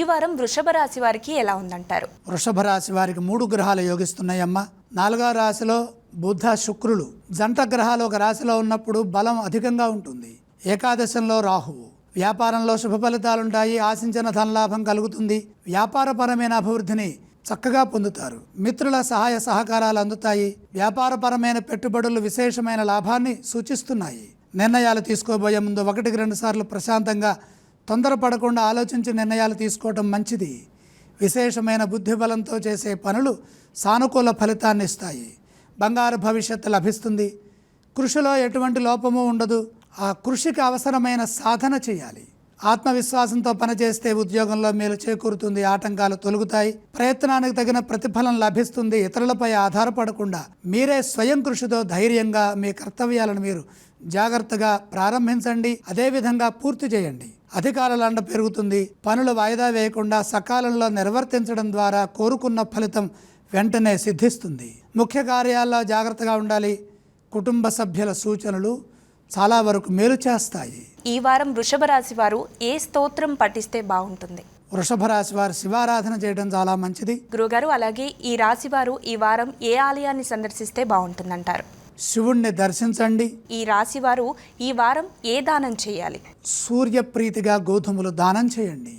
ఈ వారం వృషభ రాశి వారికి ఎలా ఉందంటారు? వృషభ రాశి వారికి మూడు గ్రహాలు యోగిస్తున్నాయమ్మ. నాలుగవ రాశిలో బుద్ధ శుక్రులు. జంట గ్రహాలు ఒక రాశిలో ఉన్నప్పుడు బలం అధికంగా ఉంటుంది. ఏకాదశంలో రాహువు. వ్యాపారంలో శుభ ఫలితాలుంటాయి ఆశించిన ధనలాభం కలుగుతుంది. వ్యాపారపరమైన అభివృద్ధిని చక్కగా పొందుతారు. మిత్రుల సహాయ సహకారాలు అందుతాయి. వ్యాపారపరమైన పెట్టుబడులు విశేషమైన లాభాన్ని సూచిస్తున్నాయి. నిర్ణయాలు తీసుకోబోయే ముందు ఒకటికి రెండు సార్లు ప్రశాంతంగా తొందరపడకుండా ఆలోచించి నిర్ణయాలు తీసుకోవటం మంచిది. విశేషమైన బుద్ధిబలంతో చేసే పనులు సానుకూల ఫలితాన్ని ఇస్తాయి. బంగారు భవిష్యత్తు లభిస్తుంది. కృషిలో ఎటువంటి లోపము ఉండదు. ఆ కృషికి అవసరమైన సాధన చేయాలి. ఆత్మవిశ్వాసంతో పనిచేస్తే ఉద్యోగంలో మేలు చేకూరుతుంది ఆటంకాలు తొలగుతాయి ప్రయత్నానికి తగిన ప్రతిఫలం లభిస్తుంది ఇతరులపై ఆధారపడకుండా మీరే స్వయం కృషితో ధైర్యంగా మీ కర్తవ్యాలను మీరు జాగ్రత్తగా ప్రారంభించండి అదేవిధంగా పూర్తి చేయండి. అధికార అండ పెరుగుతుంది పనులు వాయిదా వేయకుండా సకాలంలో నిర్వర్తించడం ద్వారా కోరుకున్న ఫలితం వెంటనే సిద్ధిస్తుంది. ముఖ్య కార్యాల్లో జాగ్రత్తగా ఉండాలి కుటుంబ సభ్యుల సూచనలు చాలా వరకు మేలు చేస్తాయి. ఈ వారం వృషభ రాశి వారు ఏ స్తోత్రం పఠిస్తే బాగుంటుంది? వృషభ రాశి వారు శివారాధన చేయడం చాలా మంచిది. గురుగారు అలాగే ఈ రాశి వారు ఈ వారం ఏ ఆలయాన్ని సందర్శిస్తే బాగుంటుందంటారు? శివుణ్ణి దర్శించండి. ఈ రాశి వారు ఈ వారం ఏ దానం చేయాలి? సూర్యప్రీతిగా గోధుమలు దానం చేయండి.